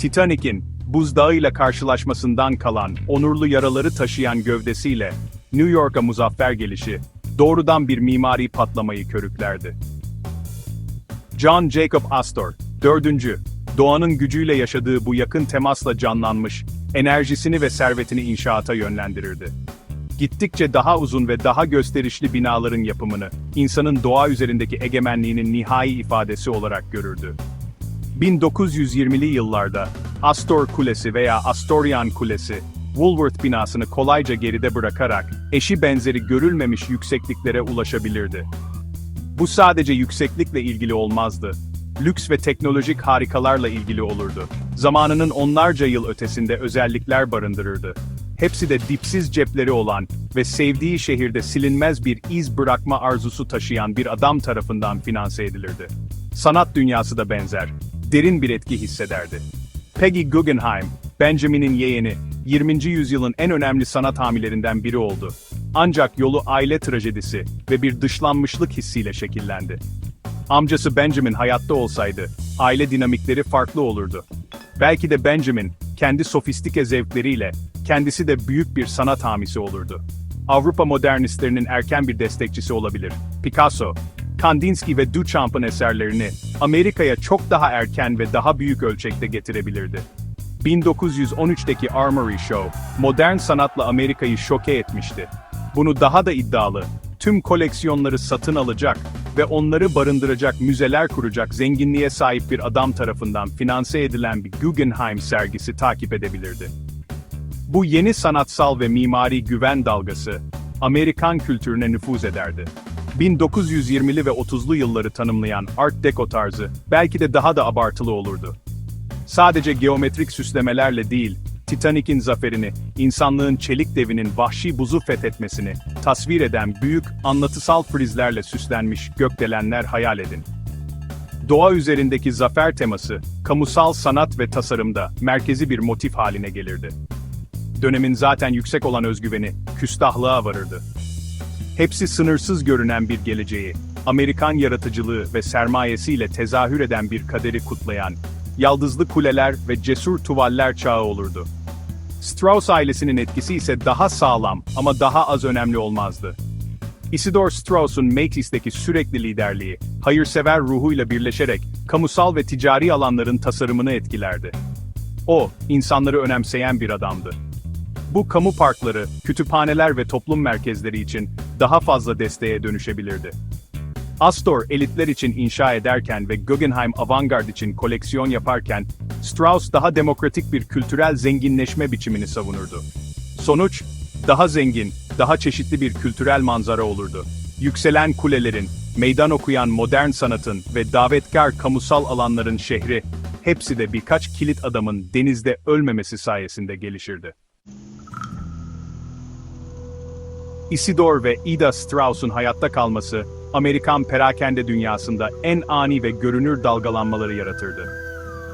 Titanic'in buzdağıyla karşılaşmasından kalan onurlu yaraları taşıyan gövdesiyle New York'a muzaffer gelişi doğrudan bir mimari patlamayı körüklerdi. John Jacob Astor, dördüncü, doğanın gücüyle yaşadığı bu yakın temasla canlanmış, enerjisini ve servetini inşaata yönlendirirdi. Gittikçe daha uzun ve daha gösterişli binaların yapımını, insanın doğa üzerindeki egemenliğinin nihai ifadesi olarak görürdü. 1920'li yıllarda Astor Kulesi veya Astorian Kulesi, Woolworth binasını kolayca geride bırakarak eşi benzeri görülmemiş yüksekliklere ulaşabilirdi. Bu sadece yükseklikle ilgili olmazdı. Lüks ve teknolojik harikalarla ilgili olurdu. Zamanının onlarca yıl ötesinde özellikler barındırırdı. Hepsi de dipsiz cepleri olan ve sevdiği şehirde silinmez bir iz bırakma arzusu taşıyan bir adam tarafından finanse edilirdi. Sanat dünyası da benzer, derin bir etki hissederdi. Peggy Guggenheim, Benjamin'in yeğeni, 20. yüzyılın en önemli sanat hamilerinden biri oldu. Ancak yolu aile trajedisi ve bir dışlanmışlık hissiyle şekillendi. Amcası Benjamin hayatta olsaydı, aile dinamikleri farklı olurdu. Belki de Benjamin, kendi sofistike zevkleriyle, kendisi de büyük bir sanat hamisi olurdu. Avrupa modernistlerinin erken bir destekçisi olabilir. Picasso, Kandinsky ve Duchamp'ın eserlerini Amerika'ya çok daha erken ve daha büyük ölçekte getirebilirdi. 1913'teki Armory Show, modern sanatla Amerika'yı şoke etmişti. Bunu daha da iddialı, tüm koleksiyonları satın alacak ve onları barındıracak müzeler kuracak zenginliğe sahip bir adam tarafından finanse edilen bir Guggenheim sergisi takip edebilirdi. Bu yeni sanatsal ve mimari güven dalgası, Amerikan kültürüne nüfuz ederdi. 1920'li ve 30'lu yılları tanımlayan Art Deco tarzı belki de daha da abartılı olurdu. Sadece geometrik süslemelerle değil, Titanic'in zaferini, insanlığın çelik devinin vahşi buzu fethetmesini tasvir eden büyük, anlatısal frizlerle süslenmiş gökdelenler hayal edin. Doğa üzerindeki zafer teması, kamusal sanat ve tasarımda merkezi bir motif haline gelirdi. Dönemin zaten yüksek olan özgüveni, küstahlığa varırdı. Hepsi sınırsız görünen bir geleceği, Amerikan yaratıcılığı ve sermayesiyle tezahür eden bir kaderi kutlayan, yaldızlı kuleler ve cesur tuvaller çağı olurdu. Strauss ailesinin etkisi ise daha sağlam ama daha az önemli olmazdı. Isidore Strauss'un Macy's'teki sürekli liderliği, hayırsever ruhuyla birleşerek kamusal ve ticari alanların tasarımını etkilerdi. O, insanları önemseyen bir adamdı. Bu kamu parkları, kütüphaneler ve toplum merkezleri için daha fazla desteğe dönüşebilirdi. Astor elitler için inşa ederken ve Guggenheim avantgard için koleksiyon yaparken, Strauss daha demokratik bir kültürel zenginleşme biçimini savunurdu. Sonuç, daha zengin, daha çeşitli bir kültürel manzara olurdu. Yükselen kulelerin, meydan okuyan modern sanatın ve davetkar kamusal alanların şehri, hepsi de birkaç kilit adamın denizde ölmemesi sayesinde gelişirdi. Isidore ve Ida Strauss'un hayatta kalması, Amerikan perakende dünyasında en ani ve görünür dalgalanmaları yaratırdı.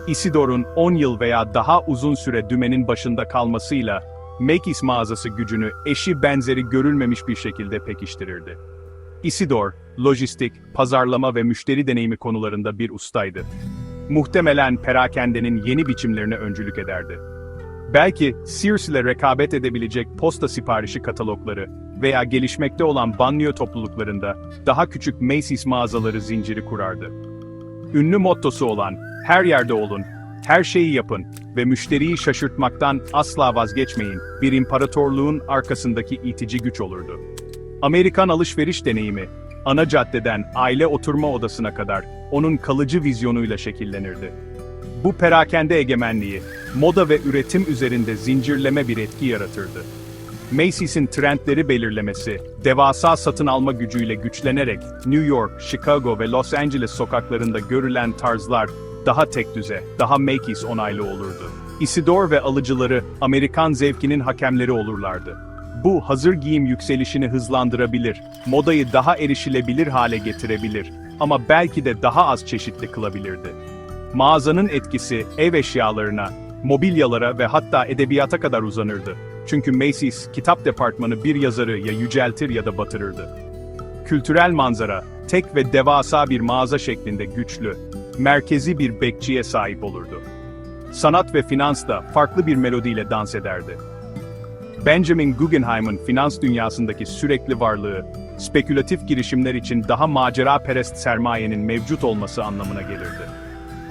Isidore'un 10 yıl veya daha uzun süre dümenin başında kalmasıyla, Macy's mağazası gücünü eşi benzeri görülmemiş bir şekilde pekiştirirdi. Isidore, lojistik, pazarlama ve müşteri deneyimi konularında bir ustaydı. Muhtemelen perakendenin yeni biçimlerine öncülük ederdi. Belki Sears ile rekabet edebilecek posta siparişi katalogları veya gelişmekte olan banliyö topluluklarında daha küçük Macy's mağazaları zinciri kurardı. Ünlü mottosu olan her yerde olun, her şeyi yapın ve müşteriyi şaşırtmaktan asla vazgeçmeyin bir imparatorluğun arkasındaki itici güç olurdu. Amerikan alışveriş deneyimi, ana caddeden aile oturma odasına kadar onun kalıcı vizyonuyla şekillenirdi. Bu perakende egemenliği, moda ve üretim üzerinde zincirleme bir etki yaratırdı. Macy's'in trendleri belirlemesi, devasa satın alma gücüyle güçlenerek New York, Chicago ve Los Angeles sokaklarında görülen tarzlar daha tek düze, daha Macy's onaylı olurdu. Isidore ve alıcıları Amerikan zevkinin hakemleri olurlardı. Bu hazır giyim yükselişini hızlandırabilir, modayı daha erişilebilir hale getirebilir ama belki de daha az çeşitli kılabilirdi. Mağazanın etkisi ev eşyalarına, mobilyalara ve hatta edebiyata kadar uzanırdı. Çünkü Macy's kitap departmanı bir yazarı ya yüceltir ya da batırırdı. Kültürel manzara, tek ve devasa bir mağaza şeklinde güçlü, merkezi bir bekçiye sahip olurdu. sanat ve finans da farklı bir melodiyle dans ederdi. Benjamin Guggenheim'ın finans dünyasındaki sürekli varlığı, spekülatif girişimler için daha macera-perest sermayenin mevcut olması anlamına gelirdi.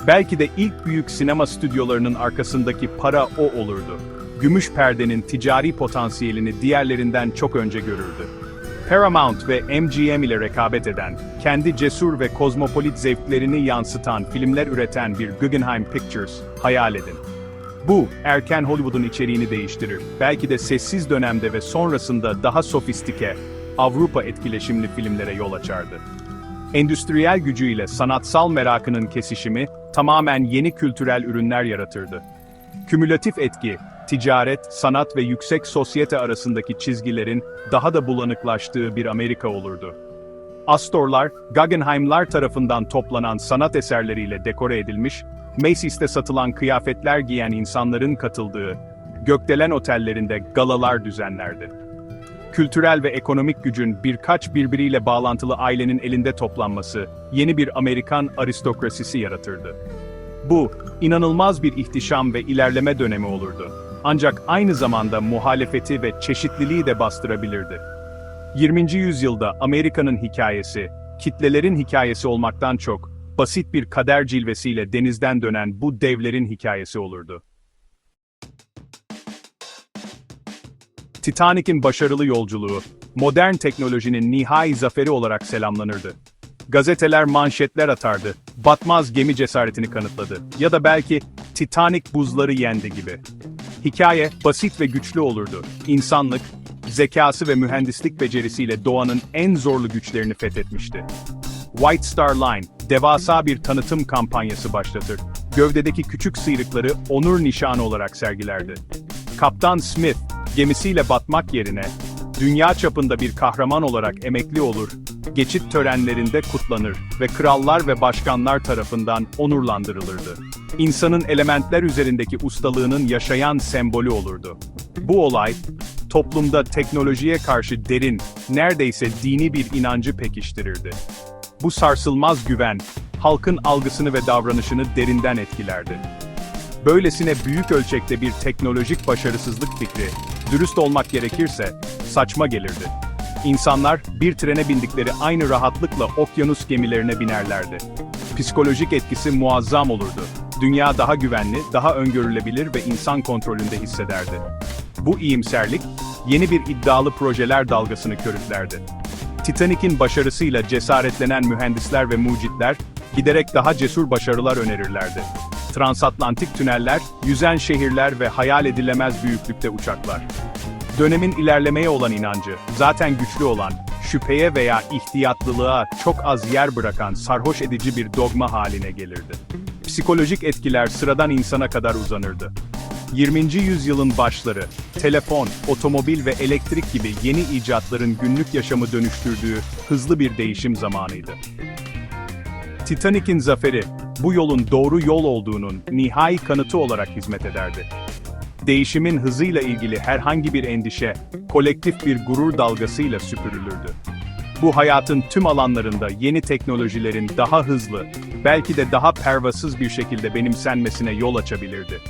Belki de ilk büyük sinema stüdyolarının arkasındaki para o olurdu. Gümüş perdenin ticari potansiyelini diğerlerinden çok önce görürdü. Paramount ve MGM ile rekabet eden, kendi cesur ve kozmopolit zevklerini yansıtan filmler üreten bir Guggenheim Pictures hayal edin. Bu, erken Hollywood'un içeriğini değiştirir. Belki de sessiz dönemde ve sonrasında daha sofistike, Avrupa etkileşimli filmlere yol açardı. Endüstriyel gücüyle sanatsal merakının kesişimi, tamamen yeni kültürel ürünler yaratırdı. Kümülatif etki, ticaret, sanat ve yüksek sosyete arasındaki çizgilerin daha da bulanıklaştığı bir Amerika olurdu. Astorlar, Guggenheim'lar tarafından toplanan sanat eserleriyle dekore edilmiş, Macy's'te satılan kıyafetler giyen insanların katıldığı, gökdelen otellerinde galalar düzenlerdi. Kültürel ve ekonomik gücün birkaç birbiriyle bağlantılı ailenin elinde toplanması, yeni bir Amerikan aristokrasisi yaratırdı. Bu, inanılmaz bir ihtişam ve ilerleme dönemi olurdu. Ancak aynı zamanda muhalefeti ve çeşitliliği de bastırabilirdi. 20. yüzyılda Amerika'nın hikayesi, kitlelerin hikayesi olmaktan çok, basit bir kader cilvesiyle denizden dönen bu devlerin hikayesi olurdu. Titanic'in başarılı yolculuğu, modern teknolojinin nihai zaferi olarak selamlanırdı. Gazeteler manşetler atardı, batmaz gemi cesaretini kanıtladı ya da belki Titanic buzları yendi gibi. Hikaye basit ve güçlü olurdu. İnsanlık, zekası ve mühendislik becerisiyle doğanın en zorlu güçlerini fethetmişti. White Star Line, devasa bir tanıtım kampanyası başlatır. Gövdedeki küçük sıyrıkları onur nişanı olarak sergilerdi. Kaptan Smith, gemisiyle batmak yerine, dünya çapında bir kahraman olarak emekli olur, geçit törenlerinde kutlanır ve krallar ve başkanlar tarafından onurlandırılırdı. İnsanın elementler üzerindeki ustalığının yaşayan sembolü olurdu. Bu olay, toplumda teknolojiye karşı derin, neredeyse dini bir inancı pekiştirirdi. Bu sarsılmaz güven, halkın algısını ve davranışını derinden etkilerdi. Böylesine büyük ölçekte bir teknolojik başarısızlık fikri, dürüst olmak gerekirse, saçma gelirdi. İnsanlar, bir trene bindikleri aynı rahatlıkla okyanus gemilerine binerlerdi. Psikolojik etkisi muazzam olurdu. Dünya daha güvenli, daha öngörülebilir ve insan kontrolünde hissederdi. Bu iyimserlik, yeni bir iddialı projeler dalgasını körüklerdi. Titanic'in başarısıyla cesaretlenen mühendisler ve mucitler, giderek daha cesur başarılar önerirlerdi. Transatlantik tüneller, yüzen şehirler ve hayal edilemez büyüklükte uçaklar. Dönemin ilerlemeye olan inancı, zaten güçlü olan, şüpheye veya ihtiyatlılığa çok az yer bırakan sarhoş edici bir dogma haline gelirdi. Psikolojik etkiler sıradan insana kadar uzanırdı. 20. yüzyılın başları, telefon, otomobil ve elektrik gibi yeni icatların günlük yaşamı dönüştürdüğü hızlı bir değişim zamanıydı. Titanic'in zaferi, bu yolun doğru yol olduğunun nihai kanıtı olarak hizmet ederdi. Değişimin hızıyla ilgili herhangi bir endişe, kolektif bir gurur dalgasıyla süpürülürdü. Bu hayatın tüm alanlarında yeni teknolojilerin daha hızlı, belki de daha pervasız bir şekilde benimsenmesine yol açabilirdi.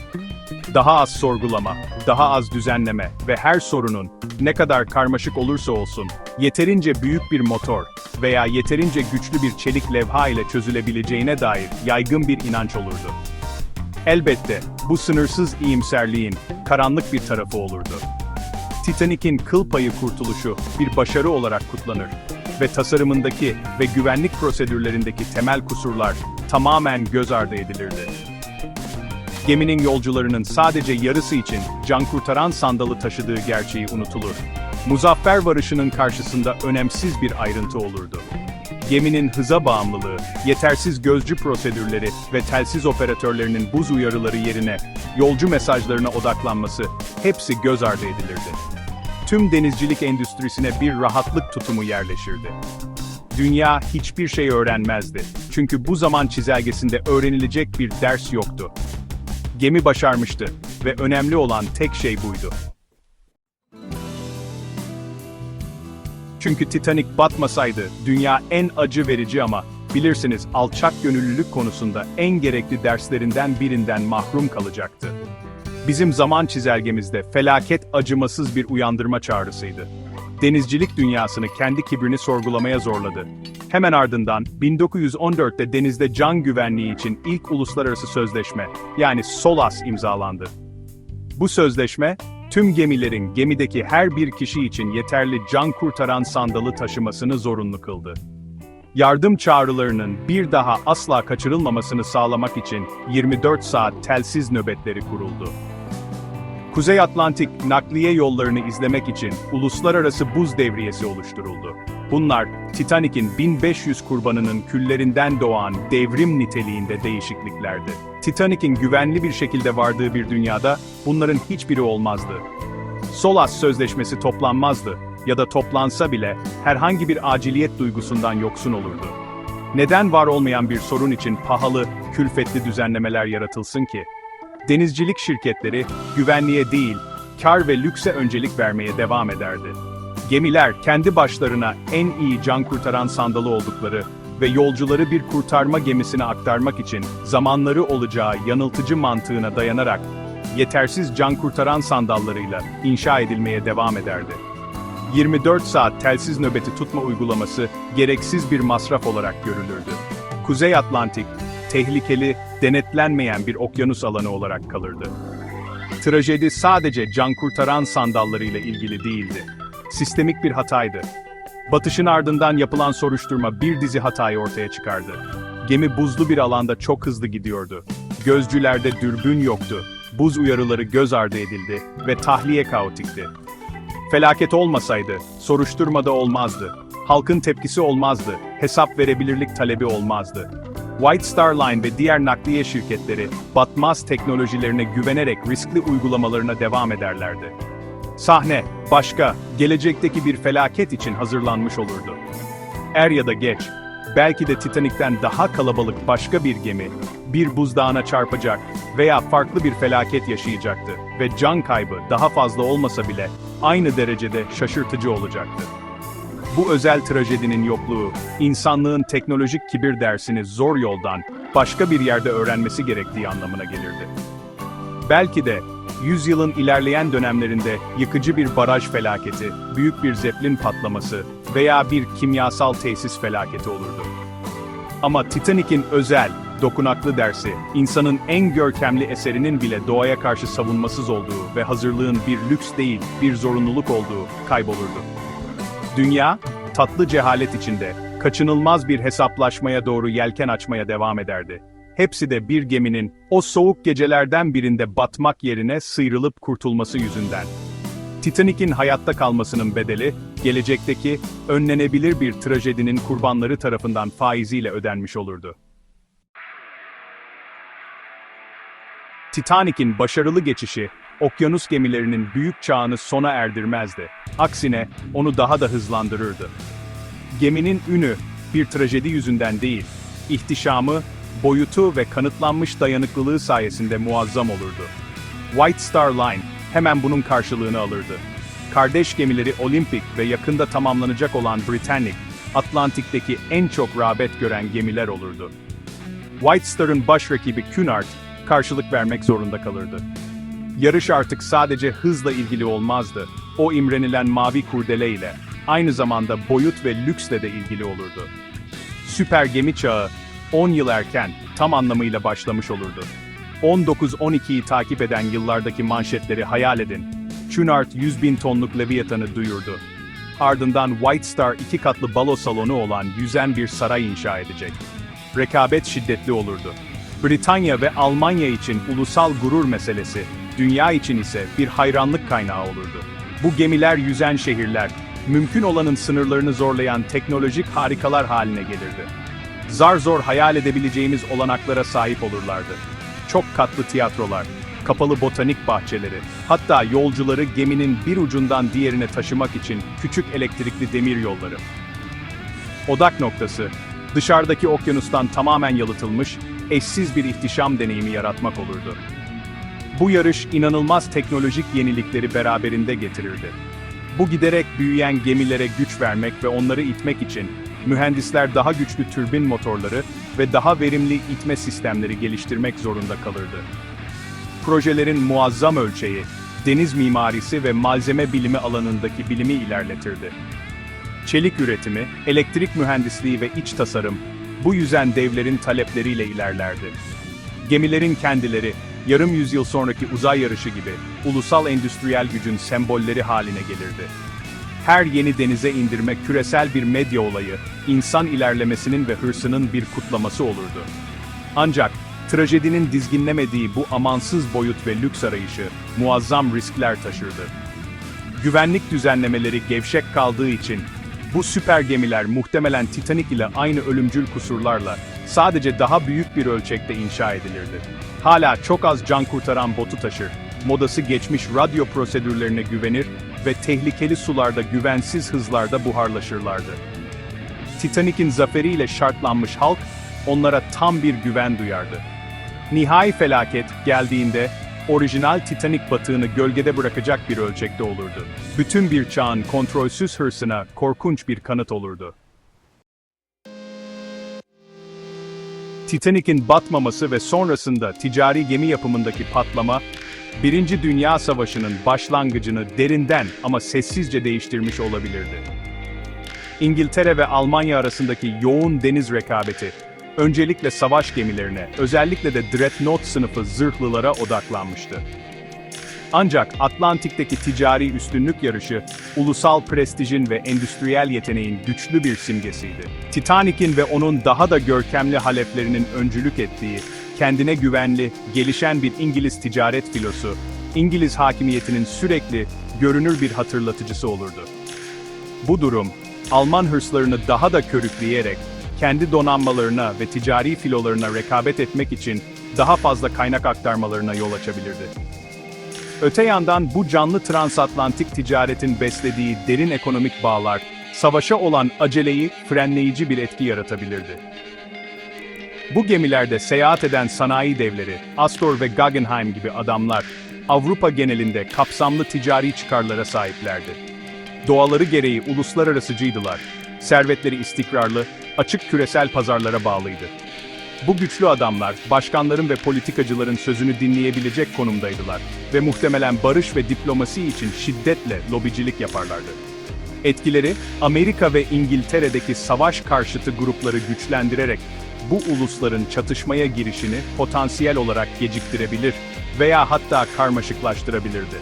Daha az sorgulama, daha az düzenleme ve her sorunun, ne kadar karmaşık olursa olsun, yeterince büyük bir motor veya yeterince güçlü bir çelik levha ile çözülebileceğine dair yaygın bir inanç olurdu. Elbette, bu sınırsız iyimserliğin, karanlık bir tarafı olurdu. Titanic'in kıl payı kurtuluşu bir başarı olarak kutlanır ve tasarımındaki ve güvenlik prosedürlerindeki temel kusurlar tamamen göz ardı edilirdi. Geminin yolcularının sadece yarısı için can kurtaran sandalı taşıdığı gerçeği unutulur. Muzaffer varışının karşısında önemsiz bir ayrıntı olurdu. Geminin hıza bağımlılığı, yetersiz gözcü prosedürleri ve telsiz operatörlerinin buz uyarıları yerine yolcu mesajlarına odaklanması hepsi göz ardı edilirdi. Tüm denizcilik endüstrisine bir rahatlık tutumu yerleşirdi. Dünya hiçbir şey öğrenmezdi. Çünkü bu zaman çizelgesinde öğrenilecek bir ders yoktu. Gemi başarmıştı ve önemli olan tek şey buydu. Çünkü Titanic batmasaydı dünya en acı verici ama bilirsiniz alçak gönüllülük konusunda en gerekli derslerinden birinden mahrum kalacaktı. Bizim zaman çizelgemizde felaket acımasız bir uyandırma çağrısıydı. Denizcilik dünyasını kendi kibrini sorgulamaya zorladı. Hemen ardından 1914'te denizde can güvenliği için ilk uluslararası sözleşme, yani SOLAS imzalandı. Bu sözleşme, tüm gemilerin gemideki her bir kişi için yeterli can kurtaran sandalı taşımasını zorunlu kıldı. Yardım çağrılarının bir daha asla kaçırılmamasını sağlamak için 24 saat telsiz nöbetleri kuruldu. Kuzey Atlantik nakliye yollarını izlemek için uluslararası buz devriyesi oluşturuldu. Bunlar, Titanic'in 1500 kurbanının küllerinden doğan devrim niteliğinde değişikliklerdi. Titanic'in güvenli bir şekilde vardığı bir dünyada bunların hiçbiri olmazdı. Solas Sözleşmesi toplanmazdı ya da toplansa bile herhangi bir aciliyet duygusundan yoksun olurdu. Neden var olmayan bir sorun için pahalı, külfetli düzenlemeler yaratılsın ki? Denizcilik şirketleri güvenliğe değil, kar ve lükse öncelik vermeye devam ederdi. Gemiler kendi başlarına en iyi can kurtaran sandalı oldukları ve yolcuları bir kurtarma gemisine aktarmak için zamanları olacağı yanıltıcı mantığına dayanarak yetersiz can kurtaran sandallarıyla inşa edilmeye devam ederdi. 24 saat telsiz nöbeti tutma uygulaması gereksiz bir masraf olarak görülürdü. Kuzey Atlantik, tehlikeli, denetlenmeyen bir okyanus alanı olarak kalırdı. Trajedi sadece can kurtaran sandallarıyla ilgili değildi. Sistemik bir hataydı. Batışın ardından yapılan soruşturma bir dizi hatayı ortaya çıkardı. Gemi buzlu bir alanda çok hızlı gidiyordu. Gözcülerde dürbün yoktu. Buz uyarıları göz ardı edildi ve tahliye kaotikti. Felaket olmasaydı, soruşturmada olmazdı. Halkın tepkisi olmazdı, hesap verebilirlik talebi olmazdı. White Star Line ve diğer nakliye şirketleri, batmaz teknolojilerine güvenerek riskli uygulamalarına devam ederlerdi. Sahne, başka, gelecekteki bir felaket için hazırlanmış olurdu. Er ya da geç, belki de Titanik'ten daha kalabalık başka bir gemi, bir buzdağına çarpacak veya farklı bir felaket yaşayacaktı ve can kaybı daha fazla olmasa bile aynı derecede şaşırtıcı olacaktı. Bu özel trajedinin yokluğu, insanlığın teknolojik kibir dersini zor yoldan, başka bir yerde öğrenmesi gerektiği anlamına gelirdi. Belki de, yüzyılın ilerleyen dönemlerinde yıkıcı bir baraj felaketi, büyük bir zeplin patlaması veya bir kimyasal tesis felaketi olurdu. Ama Titanic'in özel, dokunaklı dersi, insanın en görkemli eserinin bile doğaya karşı savunmasız olduğu ve hazırlığın bir lüks değil, bir zorunluluk olduğu kaybolurdu. Dünya, tatlı cehalet içinde, kaçınılmaz bir hesaplaşmaya doğru yelken açmaya devam ederdi. Hepsi de bir geminin, o soğuk gecelerden birinde batmak yerine sıyrılıp kurtulması yüzünden. Titanic'in hayatta kalmasının bedeli, gelecekteki, önlenebilir bir trajedinin kurbanları tarafından faiziyle ödenmiş olurdu. Titanic'in başarılı geçişi, okyanus gemilerinin büyük çağını sona erdirmezdi. Aksine, onu daha da hızlandırırdı. Geminin ünü, bir trajedi yüzünden değil, ihtişamı, boyutu ve kanıtlanmış dayanıklılığı sayesinde muazzam olurdu. White Star Line, hemen bunun karşılığını alırdı. Kardeş gemileri Olympic ve yakında tamamlanacak olan Britannic, Atlantik'teki en çok rağbet gören gemiler olurdu. White Star'ın baş rakibi Cunard, karşılık vermek zorunda kalırdı. Yarış artık sadece hızla ilgili olmazdı, o imrenilen mavi kurdele ile, aynı zamanda boyut ve lüksle de ilgili olurdu. Süper gemi çağı, 10 yıl erken, tam anlamıyla başlamış olurdu. 19-12'yi takip eden yıllardaki manşetleri hayal edin. Cunard 100 bin tonluk Leviathan'ı duyurdu. Ardından White Star iki katlı balo salonu olan yüzen bir saray inşa edecek. Rekabet şiddetli olurdu. Britanya ve Almanya için ulusal gurur meselesi, dünya için ise bir hayranlık kaynağı olurdu. Bu gemiler yüzen şehirler, mümkün olanın sınırlarını zorlayan teknolojik harikalar haline gelirdi. Zar zor hayal edebileceğimiz olanaklara sahip olurlardı. Çok katlı tiyatrolar, kapalı botanik bahçeleri, hatta yolcuları geminin bir ucundan diğerine taşımak için küçük elektrikli demir yolları. Odak noktası, dışarıdaki okyanustan tamamen yalıtılmış, eşsiz bir ihtişam deneyimi yaratmak olurdu. Bu yarış inanılmaz teknolojik yenilikleri beraberinde getirirdi. Bu giderek büyüyen gemilere güç vermek ve onları itmek için mühendisler daha güçlü türbin motorları ve daha verimli itme sistemleri geliştirmek zorunda kalırdı. Projelerin muazzam ölçeği, deniz mimarisi ve malzeme bilimi alanındaki bilimi ilerletirdi. Çelik üretimi, elektrik mühendisliği ve iç tasarım, bu yüzen devlerin talepleriyle ilerlerdi. Gemilerin kendileri, yarım yüzyıl sonraki uzay yarışı gibi, ulusal endüstriyel gücün sembolleri haline gelirdi. Her yeni denize indirme küresel bir medya olayı, insan ilerlemesinin ve hırsının bir kutlaması olurdu. Ancak, trajedinin dizginlemediği bu amansız boyut ve lüks arayışı, muazzam riskler taşırdı. Güvenlik düzenlemeleri gevşek kaldığı için, bu süper gemiler muhtemelen Titanic ile aynı ölümcül kusurlarla, sadece daha büyük bir ölçekte inşa edilirdi. Hala çok az can kurtaran botu taşır, modası geçmiş radyo prosedürlerine güvenir ve tehlikeli sularda güvensiz hızlarda buharlaşırlardı. Titanic'in zaferiyle şartlanmış halk, onlara tam bir güven duyardı. Nihai felaket geldiğinde, orijinal Titanic batığını gölgede bırakacak bir ölçekte olurdu. Bütün bir çağın kontrolsüz hırsına korkunç bir kanıt olurdu. Titanic'in batmaması ve sonrasında ticari gemi yapımındaki patlama, Birinci Dünya Savaşı'nın başlangıcını derinden ama sessizce değiştirmiş olabilirdi. İngiltere ve Almanya arasındaki yoğun deniz rekabeti, öncelikle savaş gemilerine, özellikle de Dreadnought sınıfı zırhlılara odaklanmıştı. Ancak Atlantik'teki ticari üstünlük yarışı, ulusal prestijin ve endüstriyel yeteneğin güçlü bir simgesiydi. Titanic'in ve onun daha da görkemli haleflerinin öncülük ettiği, kendine güvenli, gelişen bir İngiliz ticaret filosu, İngiliz hakimiyetinin sürekli, görünür bir hatırlatıcısı olurdu. Bu durum, Alman hırslarını daha da körükleyerek, kendi donanmalarına ve ticari filolarına rekabet etmek için daha fazla kaynak aktarmalarına yol açabilirdi. Öte yandan bu canlı transatlantik ticaretin beslediği derin ekonomik bağlar, savaşa olan aceleyi frenleyici bir etki yaratabilirdi. Bu gemilerde seyahat eden sanayi devleri, Astor ve Guggenheim gibi adamlar, Avrupa genelinde kapsamlı ticari çıkarlara sahiplerdi. Doğaları gereği uluslararasıcıydılar, servetleri istikrarlı, açık küresel pazarlara bağlıydı. Bu güçlü adamlar, başkanların ve politikacıların sözünü dinleyebilecek konumdaydılar ve muhtemelen barış ve diplomasi için şiddetle lobicilik yaparlardı. Etkileri, Amerika ve İngiltere'deki savaş karşıtı grupları güçlendirerek bu ulusların çatışmaya girişini potansiyel olarak geciktirebilir veya hatta karmaşıklaştırabilirdi.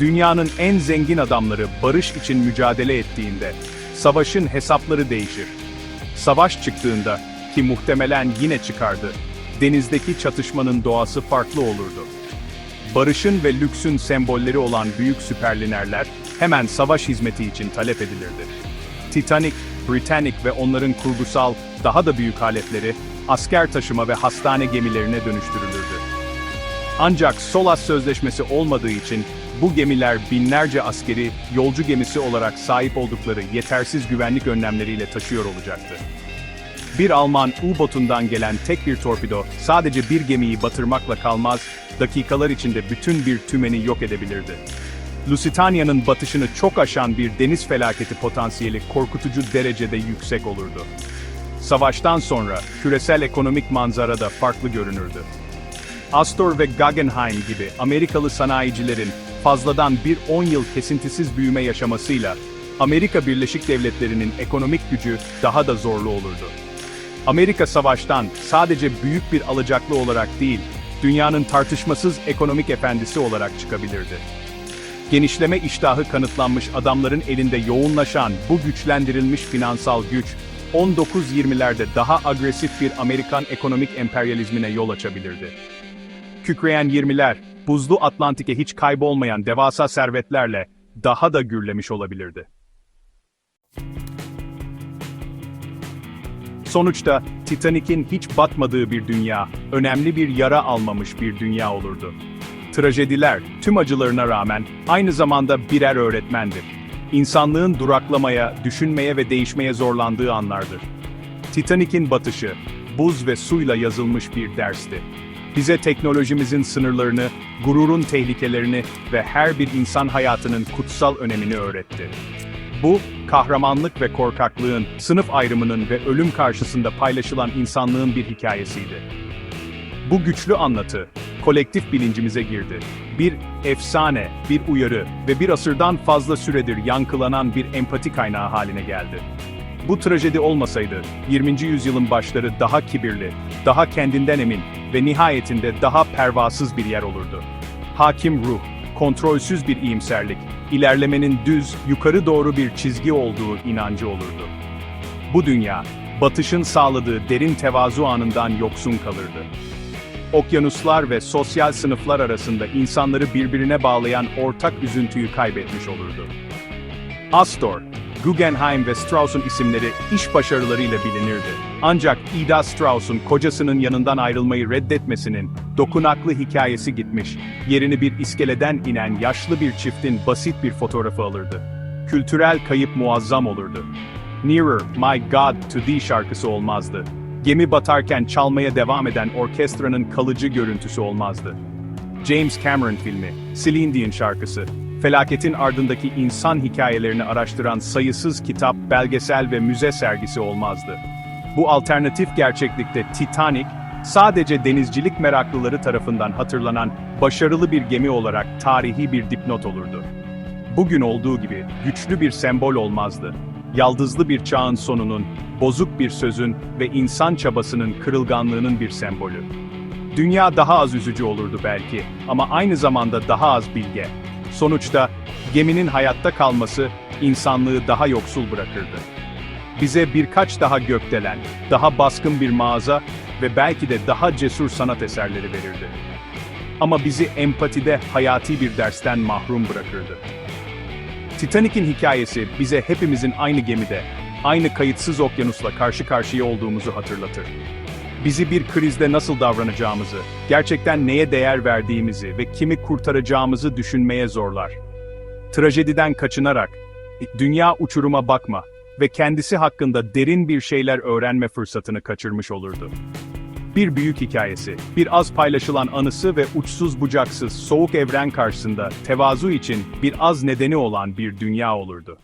Dünyanın en zengin adamları barış için mücadele ettiğinde, savaşın hesapları değişir. Savaş çıktığında, ki muhtemelen yine çıkardı, denizdeki çatışmanın doğası farklı olurdu. Barışın ve lüksün sembolleri olan büyük süperlinerler, hemen savaş hizmeti için talep edilirdi. Titanic, Britannic ve onların kurgusal, daha da büyük aletleri, asker taşıma ve hastane gemilerine dönüştürülürdü. Ancak SOLAS sözleşmesi olmadığı için bu gemiler binlerce askeri, yolcu gemisi olarak sahip oldukları yetersiz güvenlik önlemleriyle taşıyor olacaktı. Bir Alman U-botundan gelen tek bir torpido sadece bir gemiyi batırmakla kalmaz, dakikalar içinde bütün bir tümeni yok edebilirdi. Lusitania'nın batışını çok aşan bir deniz felaketi potansiyeli korkutucu derecede yüksek olurdu. Savaştan sonra küresel ekonomik manzara da farklı görünürdü. Astor ve Guggenheim gibi Amerikalı sanayicilerin fazladan bir 10 yıl kesintisiz büyüme yaşamasıyla Amerika Birleşik Devletleri'nin ekonomik gücü daha da zorlu olurdu. Amerika savaştan sadece büyük bir alacaklı olarak değil, dünyanın tartışmasız ekonomik efendisi olarak çıkabilirdi. Genişleme iştahı kanıtlanmış adamların elinde yoğunlaşan bu güçlendirilmiş finansal güç, 1920'lerde daha agresif bir Amerikan ekonomik emperyalizmine yol açabilirdi. Kükreyen 20'ler, buzlu Atlantik'e hiç kaybolmayan devasa servetlerle daha da gürlemiş olabilirdi. Sonuçta Titanic'in hiç batmadığı bir dünya, önemli bir yara almamış bir dünya olurdu. Trajediler, tüm acılarına rağmen, aynı zamanda birer öğretmendir. İnsanlığın duraklamaya, düşünmeye ve değişmeye zorlandığı anlardır. Titanic'in batışı, buz ve suyla yazılmış bir dersti. Bize teknolojimizin sınırlarını, gururun tehlikelerini ve her bir insan hayatının kutsal önemini öğretti. Bu, kahramanlık ve korkaklığın, sınıf ayrımının ve ölüm karşısında paylaşılan insanlığın bir hikayesiydi. Bu güçlü anlatı, kolektif bilincimize girdi. Bir efsane, bir uyarı ve bir asırdan fazla süredir yankılanan bir empati kaynağı haline geldi. Bu trajedi olmasaydı, 20. yüzyılın başları daha kibirli, daha kendinden emin ve nihayetinde daha pervasız bir yer olurdu. Hakim ruh, kontrolsüz bir iyimserlik, ilerlemenin düz, yukarı doğru bir çizgi olduğu inancı olurdu. Bu dünya, batışın sağladığı derin tevazu anından yoksun kalırdı. Okyanuslar ve sosyal sınıflar arasında insanları birbirine bağlayan ortak üzüntüyü kaybetmiş olurdu. Astor, Guggenheim ve Strauss'un isimleri iş başarılarıyla bilinirdi. Ancak Ida Strauss'un kocasının yanından ayrılmayı reddetmesinin dokunaklı hikayesi gitmiş, yerini bir iskeleden inen yaşlı bir çiftin basit bir fotoğrafı alırdı. Kültürel kayıp muazzam olurdu. Nearer, My God to Thee şarkısı olmazdı. Gemi batarken çalmaya devam eden orkestranın kalıcı görüntüsü olmazdı. James Cameron filmi, Celine Dion şarkısı, felaketin ardındaki insan hikayelerini araştıran sayısız kitap, belgesel ve müze sergisi olmazdı. Bu alternatif gerçeklikte Titanic, sadece denizcilik meraklıları tarafından hatırlanan başarılı bir gemi olarak tarihi bir dipnot olurdu. Bugün olduğu gibi güçlü bir sembol olmazdı. Yaldızlı bir çağın sonunun, bozuk bir sözün ve insan çabasının kırılganlığının bir sembolü. Dünya daha az üzücü olurdu belki ama aynı zamanda daha az bilge. Sonuçta geminin hayatta kalması insanlığı daha yoksul bırakırdı. Bize birkaç daha gökdelen, daha baskın bir mağaza ve belki de daha cesur sanat eserleri verirdi. Ama bizi empatide hayati bir dersten mahrum bırakırdı. Titanic'in hikayesi bize hepimizin aynı gemide, aynı kayıtsız okyanusla karşı karşıya olduğumuzu hatırlatır. Bizi bir krizde nasıl davranacağımızı, gerçekten neye değer verdiğimizi ve kimi kurtaracağımızı düşünmeye zorlar. Trajediden kaçınarak, dünya uçuruma bakma ve kendisi hakkında derin bir şeyler öğrenme fırsatını kaçırmış olurdu. Bir büyük hikayesi, bir az paylaşılan anısı ve uçsuz bucaksız soğuk evren karşısında tevazu için bir az nedeni olan bir dünya olurdu.